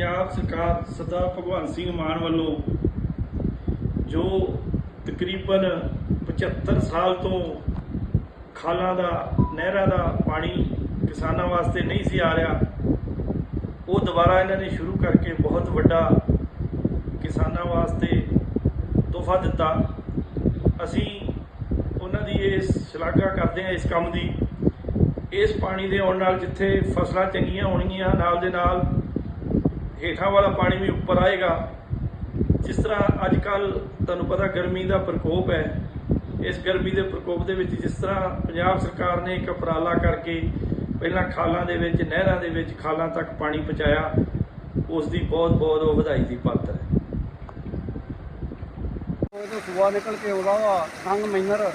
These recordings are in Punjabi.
ਪੰਜਾਬ ਸਰਕਾਰ ਸਰਦਾਰ ਭਗਵੰਤ ਸਿੰਘ ਮਾਨ ਵੱਲੋਂ ਜੋ ਤਕਰੀਬਨ 75 ਸਾਲ ਤੋਂ ਖਾਲਾਂ ਦਾ, ਨਹਿਰਾਂ ਦਾ ਪਾਣੀ ਕਿਸਾਨਾਂ ਵਾਸਤੇ ਨਹੀਂ ਸੀ ਆ ਰਿਹਾ, ਉਹ ਦੁਬਾਰਾ ਇਹਨਾਂ ਨੇ ਸ਼ੁਰੂ ਕਰਕੇ ਬਹੁਤ ਵੱਡਾ ਕਿਸਾਨਾਂ ਵਾਸਤੇ ਤੋਹਫਾ ਦਿੱਤਾ। ਅਸੀਂ ਉਹਨਾਂ ਦੀ ਇਸ ਸ਼ਲਾਘਾ ਕਰਦੇ ਹਾਂ ਇਸ ਕੰਮ ਦੀ। ਇਸ ਪਾਣੀ ਦੇ ਆਉਣ ਨਾਲ ਜਿੱਥੇ ਫਸਲਾਂ ਚੰਗੀਆਂ ਹੋਣਗੀਆਂ ਨਾਲ ਦੇ ਨਾਲ ਹੇਠਾਂ ਵਾਲਾ ਪਾਣੀ ਵੀ ਉੱਪਰ ਆਏਗਾ। ਜਿਸ ਤਰ੍ਹਾਂ ਅੱਜ ਕੱਲ ਤੁਹਾਨੂੰ ਪਤਾ ਗਰਮੀ ਦਾ ਪ੍ਰਕੋਪ ਹੈ, ਇਸ ਗਰਮੀ ਦੇ ਪ੍ਰਕੋਪ ਦੇ ਵਿੱਚ ਜਿਸ ਤਰ੍ਹਾਂ ਪੰਜਾਬ ਸਰਕਾਰ ਨੇ ਇੱਕ ਉਪਰਾਲਾ ਕਰਕੇ ਪਹਿਲਾਂ ਖਾਲਾਂ ਦੇ ਵਿੱਚ, ਨਹਿਰਾਂ ਦੇ ਵਿੱਚ ਖਾਲਾਂ ਤੱਕ ਪਾਣੀ ਪਹੁੰਚਾਇਆ, ਉਸ ਦੀ ਬਹੁਤ ਬਹੁਤ ਉਹ ਵਧਾਈ ਦੀ ਪਾਤਰ ਹੈ। ਉਹਦੇ ਸੂਆ ਨਿਕਲ ਕੇ ਆਉਂਦਾ ਵਾ ਸੰਗ ਮੈਨਰ।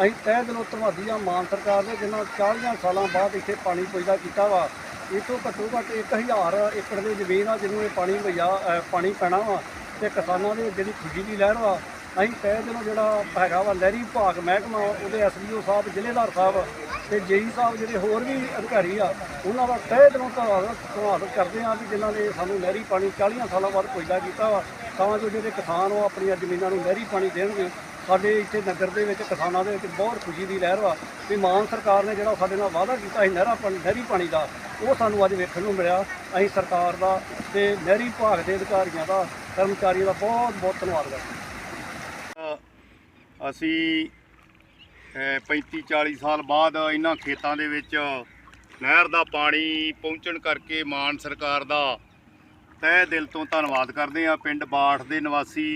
ਅਸੀਂ ਤਹਿ ਦਿਲੋਂ ਧੰਨਵਾਦੀ ਆ ਮਾਨ ਸਰਕਾਰ ਦੇ, ਜਿਨ੍ਹਾਂ 40 ਸਾਲਾਂ ਬਾਅਦ ਇੱਥੇ ਪਾਣੀ ਪੈਦਾ ਕੀਤਾ ਵਾ ਇਹ ਤੋਂ ਘੱਟੋ ਘੱਟ 1000 ਏਕੜ ਦੇ ਜ਼ਮੀਨ ਆ ਜਿਹਨੂੰ ਇਹ ਪਾਣੀ ਮੁਹੱਈਆ ਪਾਣੀ ਪੈਣਾ ਵਾ ਤੇ ਕਿਸਾਨਾਂ ਦੇ ਜਿਹੜੀ ਖੁਸ਼ੀ ਦੀ ਲਹਿਰ ਵਾ, ਅਸੀਂ ਤਹਿ ਦਿਲੋਂ ਜਿਹੜਾ ਹੈਗਾ ਵਾ ਲਹਿਰੀ ਵਿਭਾਗ ਮਹਿਕਮਾ ਉਹਦੇ ਐਸਡੀਓ ਸਾਹਿਬ ਜ਼ਿਲ੍ਹੇਦਾਰ ਸਾਹਿਬ ਤੇ ਜੇਈ ਸਾਹਿਬ ਜਿਹੜੇ ਹੋਰ ਵੀ ਅਧਿਕਾਰੀ ਆ, ਉਹਨਾਂ ਦਾ ਤਹਿ ਦਿਲੋਂ ਧੰਨਵਾਦ ਧੰਨਵਾਦ ਕਰਦੇ ਆ ਵੀ ਜਿਨ੍ਹਾਂ ਨੇ ਸਾਨੂੰ ਲਹਿਰੀ ਪਾਣੀ 40 ਸਾਲਾਂ ਬਾਅਦ ਪੈਦਾ ਕੀਤਾ ਵਾ, ਤਾਂ ਜੋ ਜਿਹੜੇ ਕਿਸਾਨ ਉਹ ਆਪਣੀਆਂ ਜ਼ਮੀਨਾਂ ਨੂੰ ਲਹਿਰੀ ਪਾਣੀ ਦੇਣਗੇ। ਸਾਡੇ ਇੱਥੇ ਨਗਰ ਦੇ ਵਿੱਚ, ਕਿਸਾਨਾਂ ਦੇ ਵਿੱਚ ਬਹੁਤ ਖੁਸ਼ੀ ਦੀ ਲਹਿਰ ਵਾ ਵੀ ਮਾਨ ਸਰਕਾਰ ਨੇ ਜਿਹੜਾ ਸਾਡੇ ਨਾਲ ਵਾਅਦਾ ਕੀਤਾ ਸੀ ਨਹਿਰਾਂ ਪਾਣੀ, ਨਹਿਰੀ ਪਾਣੀ ਦਾ, ਉਹ ਸਾਨੂੰ ਅੱਜ ਵੇਖਣ ਨੂੰ ਮਿਲਿਆ। ਅਸੀਂ ਸਰਕਾਰ ਦਾ ਤੇ ਨਹਿਰੀ ਵਿਭਾਗ ਦੇ ਅਧਿਕਾਰੀਆਂ ਦਾ, ਕਰਮਚਾਰੀਆਂ ਦਾ ਬਹੁਤ ਬਹੁਤ ਧੰਨਵਾਦ ਕਰਦੇ ਹਾਂ। ਅਸੀਂ 35 40 ਸਾਲ ਬਾਅਦ ਇਹਨਾਂ ਖੇਤਾਂ ਦੇ ਵਿੱਚ ਨਹਿਰ ਦਾ ਪਾਣੀ ਪਹੁੰਚਣ ਕਰਕੇ ਮਾਨ ਸਰਕਾਰ ਦਾ ਤਹਿ ਦਿਲ ਤੋਂ ਧੰਨਵਾਦ ਕਰਦੇ ਹਾਂ। ਪਿੰਡ ਬਾਠ ਦੇ ਨਿਵਾਸੀ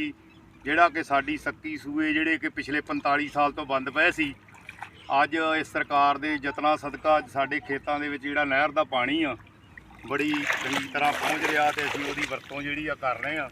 ਜਿਹੜਾ ਕਿ ਸਾਡੀ ਸੱਕੀ ਸੂਏ ਜਿਹੜੇ ਕਿ ਪਿਛਲੇ 45 ਸਾਲ ਤੋਂ ਬੰਦ ਪਏ ਸੀ, ਅੱਜ ਇਸ ਸਰਕਾਰ ਦੇ ਯਤਨਾਂ ਸਦਕਾ ਸਾਡੇ ਖੇਤਾਂ ਦੇ ਵਿੱਚ ਜਿਹੜਾ ਨਹਿਰ ਦਾ ਪਾਣੀ ਆ, ਬੜੀ ਚੰਗੀ ਤਰ੍ਹਾਂ ਪਹੁੰਚ ਰਿਹਾ ਤੇ ਅਸੀਂ ਉਹਦੀ ਵਰਤੋਂ ਜਿਹੜੀ ਆ ਕਰ ਰਹੇ ਆ